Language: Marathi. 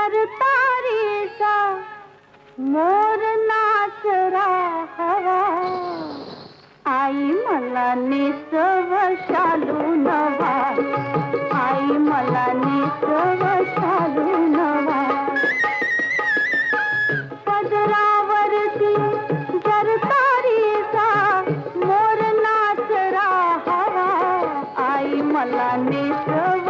जर मोर नाच हवा आई मला निसव शालू नवा. आई मला निसव शालू नवा. पदरावरती जर तारीचा मोर नाच हवा आई मला निसव